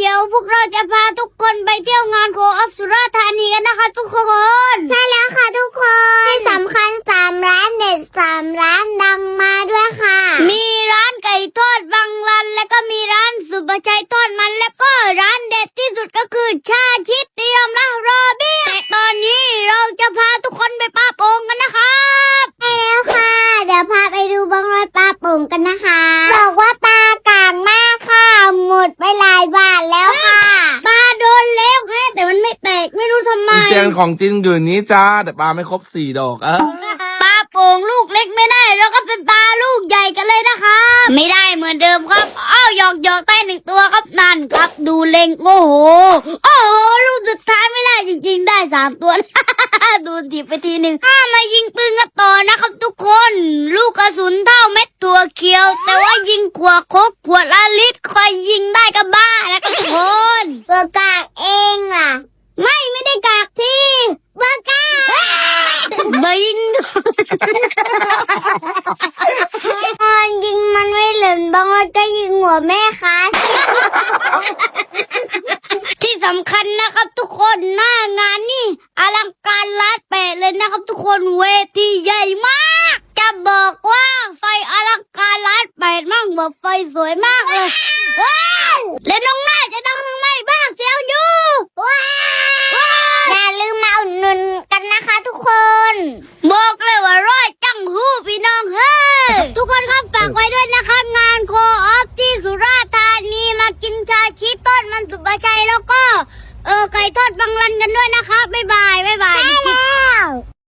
เดี๋ยวพวกเราจะพาทุกคนไปเที่ยวงานโคอัพสุราษฎร์ธานีกันนะคะทุกคน ใช่แล้วค่ะทุกคน ที่สำคัญสามร้านเด็ดสามร้านดังมาด้วยค่ะ มีร้านไก่ทอดบางรัน แล้วก็มีร้านสุภชัยทอดมันแล้วก็ร้านเด็ดที่สุดก็คือชาชิดเตรียมละรอเบี้ยแต่ตอนนี้เราจะพาทุกคนไปป้าโป่งกันนะครับใช่แล้วค่ะ เดี๋ยวพาไปดูบังรอยปลาโป่งกันนะคะ บอกว่าปลากลางมากค่ะ หมดไปหลายบาทแล้วค่ะ ตาโดนเล็วแค่แต่มันไม่แตกไม่ รู้ทำไมกุญแจของจริงอยู่ในนี้จ้าแต่ปลาไม่ครบสี่ดอกเออปลาโป่งลูกเล็กไม่ได้เราก็เป็นปลาลูกใหญ่กันเลยนะคะไม่ได้เหมือนเดิมครับ อ้าวหยอกหยอกใต้หนึ่งตัวครับนั่นครับ ดูเล็งโอ้โหโอ้โหลูกสุดท้ายไม่ได้จริง ๆ ได้สามตัว ดูทีไปทีหนึ่งอ้ามายิงปืนกันต่อนะครับทุกคน ลูกกระสุนเท่าเม็ดถั่วเขียว แต่ว่ายิงขวดโคกขวดละลิตรคอยยิงได้ก็บ้าแล้วครับทุกคนเบอร์กากเองล่ะ ไม่ไม่ได้กากที่ เบอร์กาก บิงตอนยิงมันไม่หลินบางวันก็ยิงหัวแม่ค้าที่สำคัญนะครับทุกคนหน้างานนี่อลังการล้านแปดเลยนะครับ ทุกคนเวทีใหญ่มาก จะบอกว่าไฟอลังการล้านแปดมากแบบไฟสวยมากเลยว้วและน้องหน้าจะต้องไม รับงานโคออฟที่สุราษฎร์ธานีมากินชาชีต้นมันสุภะชัยแล้วก็ เออไก่ทอดบางรันกันด้วยนะคะบ๊ายบายบ๊ายบาย